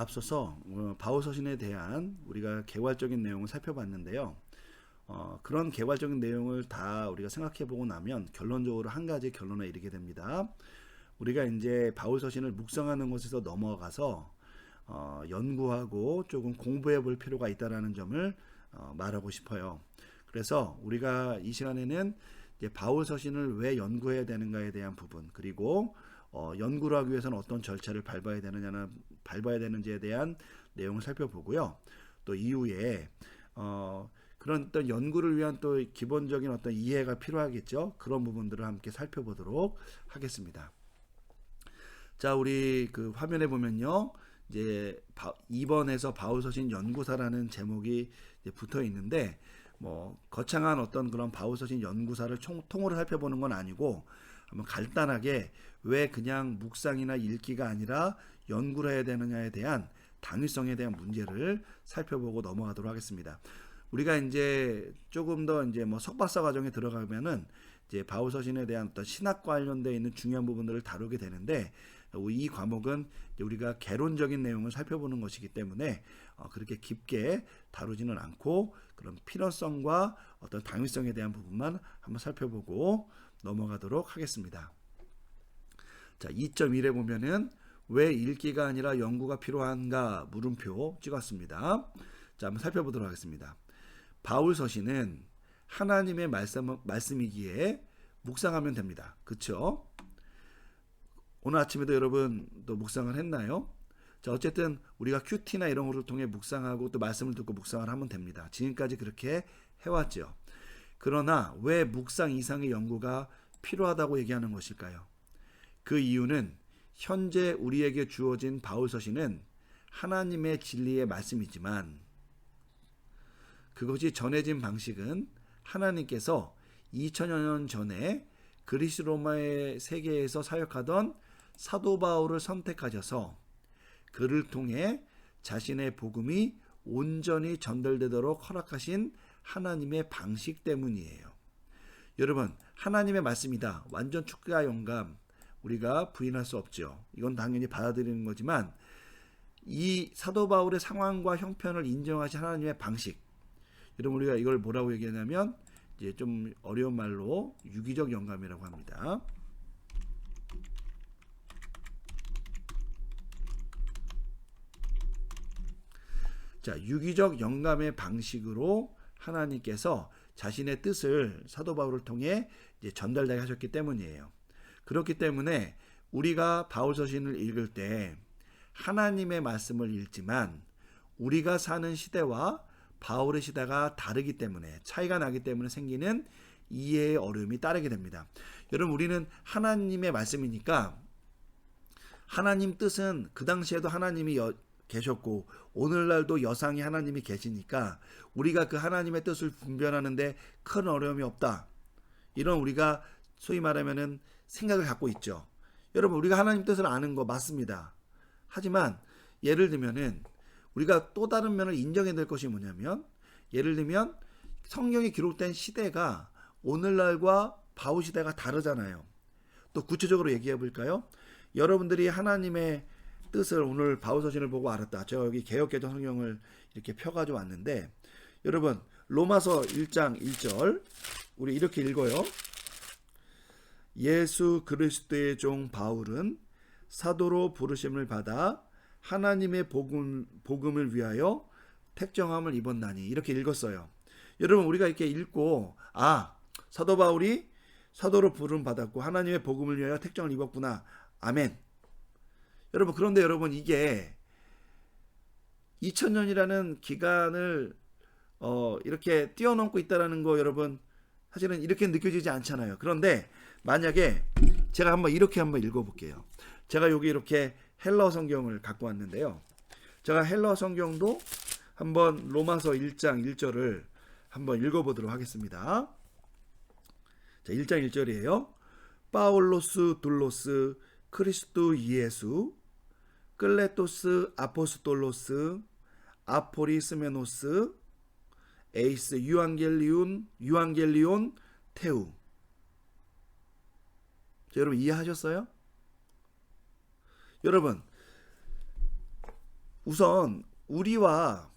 앞서서 어, 바울서신에 대한 우리가 개괄적인 내용을 살펴봤는데요. 어, 그런 개괄적인 내용을 다 우리가 생각해 보고 나면 결론적으로 한 가지 결론에 이르게 됩니다. 우리가 이제 바울 서신을 묵상하는 것에서 넘어가서 어, 연구하고 조금 공부해 볼 필요가 있다라는 점을 어, 말하고 싶어요. 그래서 우리가 이 시간에는 바울 서신을 왜 연구해야 되는가에 대한 부분 그리고 어, 연구를 하기 위해서는 어떤 절차를 밟아야 되느냐는 밟아야 되는지에 대한 내용을 살펴보고요. 또 이후에 어, 그런 어떤 연구를 위한 또 기본적인 어떤 이해가 필요하겠죠. 그런 부분들을 함께 살펴보도록 하겠습니다. 자, 우리 그 화면에 보면요. 이제 2번에서 바울서신 연구사라는 제목이 붙어 있는데 뭐 거창한 어떤 그런 바울서신 연구사를 총, 통으로 살펴보는 건 아니고 한번 간단하게 왜 그냥 묵상이나 읽기가 아니라 연구를 해야 되느냐에 대한 당위성에 대한 문제를 살펴보고 넘어가도록 하겠습니다. 우리가 이제 조금 더 이제 뭐 석박사 과정에 들어가면은 이제 바울 서신에 대한 어떤 신학 관련되어 있는 중요한 부분들을 다루게 되는데 이 과목은 우리가 개론적인 내용을 살펴보는 것이기 때문에 어, 그렇게 깊게 다루지는 않고 그런 필요성과 어떤 당위성에 대한 부분만 한번 살펴보고 넘어가도록 하겠습니다. 자, 2.1에 보면은 왜 읽기가 아니라 연구가 필요한가 물음표 찍었습니다. 자, 한번 살펴보도록 하겠습니다. 바울 서신은 하나님의 말씀, 말씀이기에 묵상하면 됩니다. 그쵸? 오늘 아침에도 여러분 또 묵상을 했나요? 자, 어쨌든 우리가 큐티나 이런 거를 통해 묵상하고 또 말씀을 듣고 묵상을 하면 됩니다. 지금까지 그렇게 해왔죠. 그러나 왜 묵상 이상의 연구가 필요하다고 얘기하는 것일까요? 그 이유는 현재 우리에게 주어진 바울서신은 하나님의 진리의 말씀이지만 그것이 전해진 방식은 하나님께서 2000여 년 전에 그리스 로마의 세계에서 사역하던 사도 바울을 선택하셔서 그를 통해 자신의 복음이 온전히 전달되도록 허락하신 하나님의 방식 때문이에요. 여러분, 하나님의 말씀이다. 완전 축가 영감. 우리가 부인할 수 없죠. 이건 당연히 받아들이는 거지만 이 사도 바울의 상황과 형편을 인정하신 하나님의 방식. 여러분 우리가 이걸 뭐라고 얘기하냐면 이제 좀 어려운 말로 유기적 영감이라고 합니다. 자, 유기적 영감의 방식으로 하나님께서 자신의 뜻을 사도 바울을 통해 전달되게 하셨기 때문이에요. 그렇기 때문에 우리가 바울 서신을 읽을 때 하나님의 말씀을 읽지만 우리가 사는 시대와 바울의 시대가 다르기 때문에 차이가 나기 때문에 생기는 이해의 어려움이 따르게 됩니다. 여러분 우리는 하나님의 말씀이니까 하나님 뜻은 그 당시에도 하나님이 여, 계셨고 오늘날도 여상이 하나님이 계시니까 우리가 그 하나님의 뜻을 분별하는데 큰 어려움이 없다. 이런 우리가 소위 말하면은 생각을 갖고 있죠. 여러분 우리가 하나님 뜻을 아는 거 맞습니다. 하지만 예를 들면은 우리가 또 다른 면을 인정해야 될 것이 뭐냐면 예를 들면 성경이 기록된 시대가 오늘날과 바울 시대가 다르잖아요. 또 구체적으로 얘기해 볼까요? 여러분들이 하나님의 뜻을 오늘 바울서신을 보고 알았다. 제가 여기 개혁개정 성경을 이렇게 펴가지고 왔는데 여러분 로마서 1장 1절 우리 이렇게 읽어요. 예수 그리스도의 종 바울은 사도로 부르심을 받아 하나님의 복음, 복음을 위하여 택정함을 입었나니 이렇게 읽었어요. 여러분 우리가 이렇게 읽고 아 사도 바울이 사도로 부름 받았고 하나님의 복음을 위하여 택정을 입었구나. 아멘. 여러분 그런데 여러분 이게 2000년이라는 기간을 어, 이렇게 뛰어넘고 있다라는 거 여러분 사실은 이렇게 느껴지지 않잖아요. 그런데 만약에 제가 한번 이렇게 한번 읽어볼게요. 제가 여기 이렇게 헬러 성경을 갖고 왔는데요. 제가 헬러 성경도 한번 로마서 1장 1절을 한번 읽어보도록 하겠습니다. 자, 1장 1절이에요. 파울로스 둘로스 크리스도 이에수 클레토스 아포스톨로스 아포리스메노스 에이스 유앙겔리온 유앙겔리온 테우 자, 여러분 이해하셨어요? 여러분 우선 우리와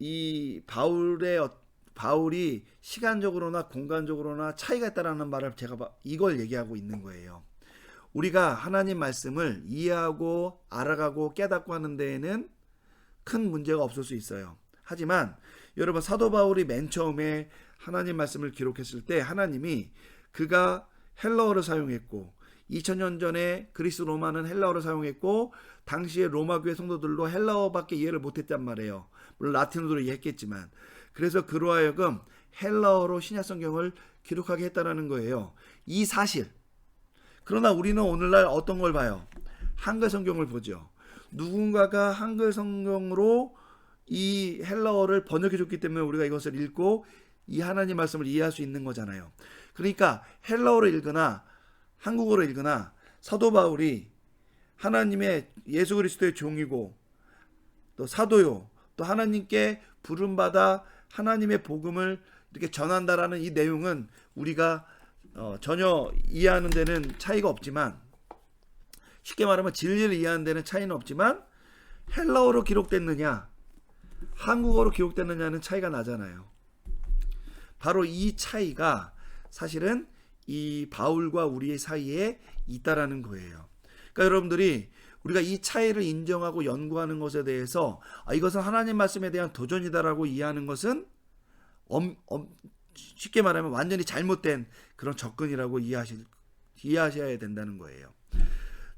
이 바울의 어- 바울이 시간적으로나 공간적으로나 차이가 있다라는 말을 제가 봐- 이걸 얘기하고 있는 거예요. 우리가 하나님 말씀을 이해하고 알아가고 깨닫고 하는 데에는 큰 문제가 없을 수 있어요. 하지만 여러분 사도 바울이 맨 처음에 하나님 말씀을 기록했을 때 하나님이 그가 헬라어를 사용했고 2000년 전에 그리스 로마는 헬라어를 사용했고 당시에 로마 교회 성도들도 헬라어밖에 이해를 못했단 말이에요. 물론 라틴어도 이해했겠지만 그래서 그로 하여금 헬라어로 신약 성경을 기록하게 했다라는 거예요. 이 사실. 그러나 우리는 오늘날 어떤 걸 봐요? 한글 성경을 보죠. 누군가가 한글 성경으로 이 헬라어를 번역해 줬기 때문에 우리가 이것을 읽고 이 하나님 말씀을 이해할 수 있는 거잖아요. 그러니까 헬라어로 읽거나 한국어로 읽거나 사도 바울이 하나님의 예수 그리스도의 종이고 또 사도요 또 하나님께 부름받아 하나님의 복음을 이렇게 전한다라는 이 내용은 우리가 어, 전혀 이해하는 데는 차이가 없지만 쉽게 말하면 진리를 이해하는 데는 차이는 없지만 헬라어로 기록됐느냐 한국어로 기록됐느냐는 차이가 나잖아요. 바로 이 차이가 사실은 이 바울과 우리의 사이에 있다라는 거예요. 그러니까 여러분들이 우리가 이 차이를 인정하고 연구하는 것에 대해서 아, 이것은 하나님 말씀에 대한 도전이다라고 이해하는 것은 엄, 엄, 쉽게 말하면 완전히 잘못된 그런 접근이라고 이해하실, 이해하셔야 된다는 거예요.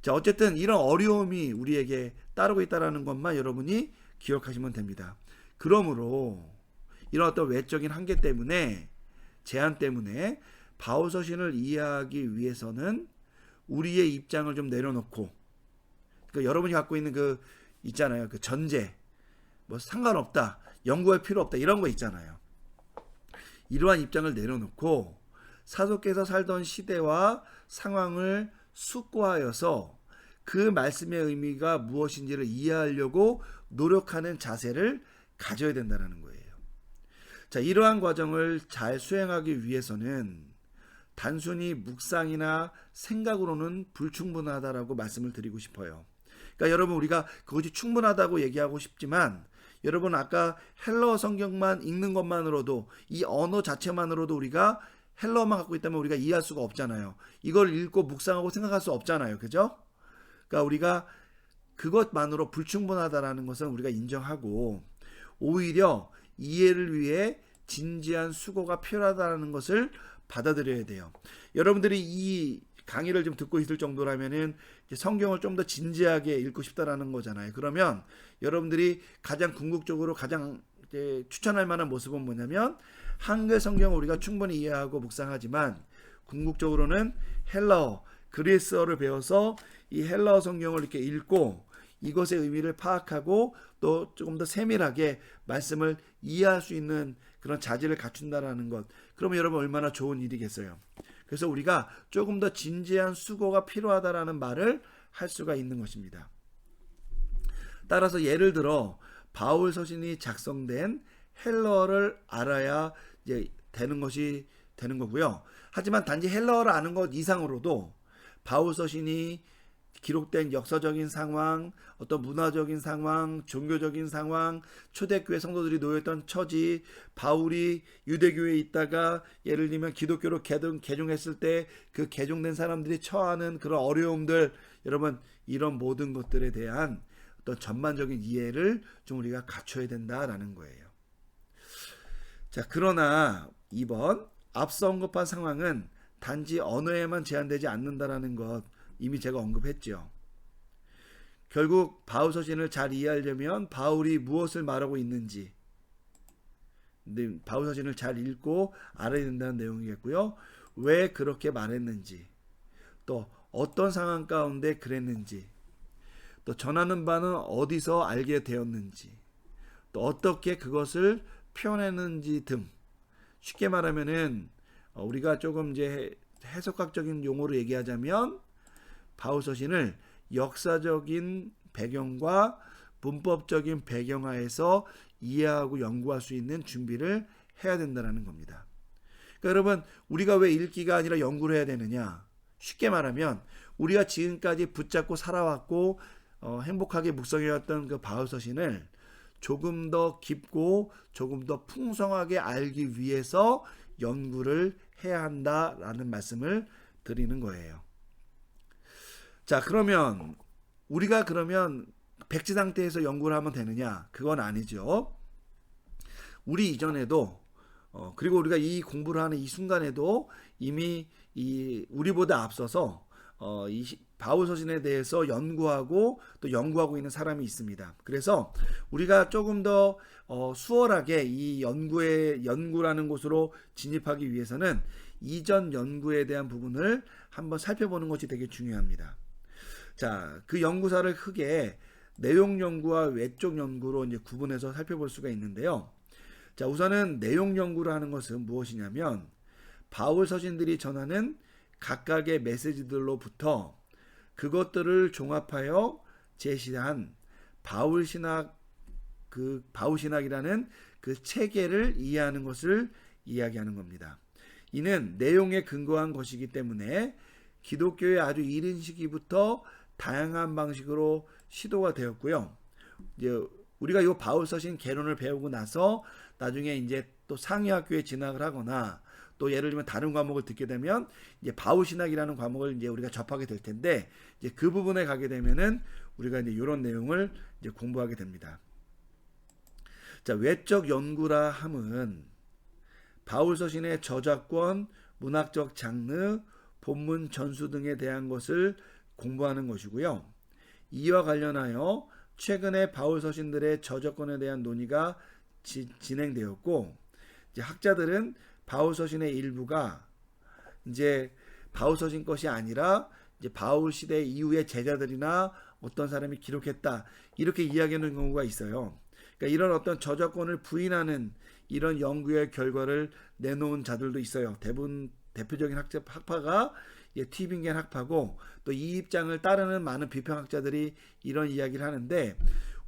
자, 어쨌든 이런 어려움이 우리에게 따르고 있다라는 것만 여러분이 기억하시면 됩니다. 그러므로 이런 어떤 외적인 한계 때문에 제한 때문에 바울 서신을 이해하기 위해서는 우리의 입장을 좀 내려놓고 그 여러분이 갖고 있는 그 있잖아요. 그 전제 뭐 상관없다. 연구할 필요 없다. 이런 거 있잖아요. 이러한 입장을 내려놓고 사도께서 살던 시대와 상황을 숙고하여서 그 말씀의 의미가 무엇인지를 이해하려고 노력하는 자세를 가져야 된다는 거예요. 자, 이러한 과정을 잘 수행하기 위해서는 단순히 묵상이나 생각으로는 불충분하다라고 말씀을 드리고 싶어요. 그러니까 여러분 우리가 그것이 충분하다고 얘기하고 싶지만 여러분 아까 헬러 성경만 읽는 것만으로도 이 언어 자체만으로도 우리가 헬러만 갖고 있다면 우리가 이해할 수가 없잖아요. 이걸 읽고 묵상하고 생각할 수 없잖아요. 그죠? 그러니까 우리가 그것만으로 불충분하다라는 것은 우리가 인정하고 오히려 이해를 위해 진지한 수고가 필요하다는 것을 받아들여야 돼요. 여러분들이 이 강의를 좀 듣고 있을 정도라면은 성경을 좀 더 진지하게 읽고 싶다라는 거잖아요. 그러면 여러분들이 가장 궁극적으로 가장 추천할 만한 모습은 뭐냐면 한글 성경을 우리가 충분히 이해하고 묵상하지만 궁극적으로는 헬라어, 그리스어를 배워서 이 헬라어 성경을 이렇게 읽고 이것의 의미를 파악하고 또 조금 더 세밀하게 말씀을 이해할 수 있는 그런 자질을 갖춘다라는 것. 그러면 여러분 얼마나 좋은 일이겠어요. 그래서 우리가 조금 더 진지한 수고가 필요하다라는 말을 할 수가 있는 것입니다. 따라서 예를 들어 바울 서신이 작성된 헬러어를 알아야 이제 되는 것이 되는 거고요. 하지만 단지 헬러어를 아는 것 이상으로도 바울 서신이 기록된 역사적인 상황, 어떤 문화적인 상황, 종교적인 상황, 초대교회 성도들이 놓였던 처지, 바울이 유대교회에 있다가 예를 들면 기독교로 개종, 개종했을 때 그 개종된 사람들이 처하는 그런 어려움들, 여러분 이런 모든 것들에 대한 어떤 전반적인 이해를 좀 우리가 갖춰야 된다라는 거예요. 자, 그러나 이번 앞서 언급한 상황은 단지 언어에만 제한되지 않는다라는 것 이미 제가 언급했죠. 결국 바울 서신을 잘 이해하려면 바울이 무엇을 말하고 있는지 근데 바울 서신을 잘 읽고 알아야 된다는 내용이겠고요. 왜 그렇게 말했는지 또 어떤 상황 가운데 그랬는지 또 전하는 바는 어디서 알게 되었는지 또 어떻게 그것을 표현했는지 등 쉽게 말하면은 우리가 조금 이제 해석학적인 용어로 얘기하자면 바울 서신을 역사적인 배경과 문법적인 배경하에서 이해하고 연구할 수 있는 준비를 해야 된다는 겁니다. 그러니까 여러분 우리가 왜 읽기가 아니라 연구를 해야 되느냐? 쉽게 말하면 우리가 지금까지 붙잡고 살아왔고 어, 행복하게 묵성해왔던 그 바울 서신을 조금 더 깊고 조금 더 풍성하게 알기 위해서 연구를 해야 한다라는 말씀을 드리는 거예요. 자, 그러면 우리가 그러면 백지 상태에서 연구를 하면 되느냐? 그건 아니죠. 우리 이전에도 어, 그리고 우리가 이 공부를 하는 이 순간에도 이미 이 우리보다 앞서서 어, 이 시- 바울 서신에 대해서 연구하고 또 연구하고 있는 사람이 있습니다. 그래서 우리가 조금 더 어, 수월하게 이 연구의 연구라는 곳으로 진입하기 위해서는 이전 연구에 대한 부분을 한번 살펴보는 것이 되게 중요합니다. 자, 그 연구사를 크게 내용 연구와 외적 연구로 이제 구분해서 살펴볼 수가 있는데요. 자, 우선은 내용 연구를 하는 것은 무엇이냐면 바울 서신들이 전하는 각각의 메시지들로부터 그것들을 종합하여 제시한 바울 신학 그 바울 신학이라는 그 체계를 이해하는 것을 이야기하는 겁니다. 이는 내용에 근거한 것이기 때문에 기독교의 아주 이른 시기부터 다양한 방식으로 시도가 되었고요. 이제 우리가 이 바울 서신 개론을 배우고 나서 나중에 이제 또 상위 학교에 진학을 하거나 또 예를 들면 다른 과목을 듣게 되면 이제 바울 신학이라는 과목을 이제 우리가 접하게 될 텐데 이제 그 부분에 가게 되면은 우리가 이제 이런 내용을 이제 공부하게 됩니다. 자, 외적 연구라 함은 바울 서신의 저작권, 문학적 장르, 본문 전수 등에 대한 것을 공부하는 것이고요. 이와 관련하여 최근에 바울 서신들의 저작권에 대한 논의가 지- 진행되었고 이제 학자들은 바울 서신의 일부가 이제 바울 서신 것이 아니라 이제 바울 시대 이후의 제자들이나 어떤 사람이 기록했다 이렇게 이야기하는 경우가 있어요. 그러니까 이런 어떤 저작권을 부인하는 이런 연구의 결과를 내놓은 자들도 있어요. 대부분 대표적인 학자 학파가 예, 티빙겐 학파고 또 이 입장을 따르는 많은 비평학자들이 이런 이야기를 하는데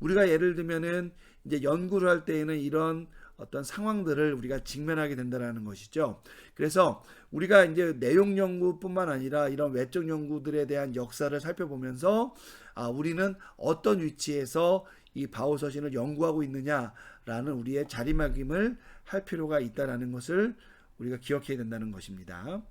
우리가 예를 들면은 이제 연구를 할 때에는 이런 어떤 상황들을 우리가 직면하게 된다라는 것이죠. 그래서 우리가 이제 내용 연구뿐만 아니라 이런 외적 연구들에 대한 역사를 살펴보면서 아 우리는 어떤 위치에서 이 바울 서신을 연구하고 있느냐라는 우리의 자리매김을 할 필요가 있다라는 것을 우리가 기억해야 된다는 것입니다.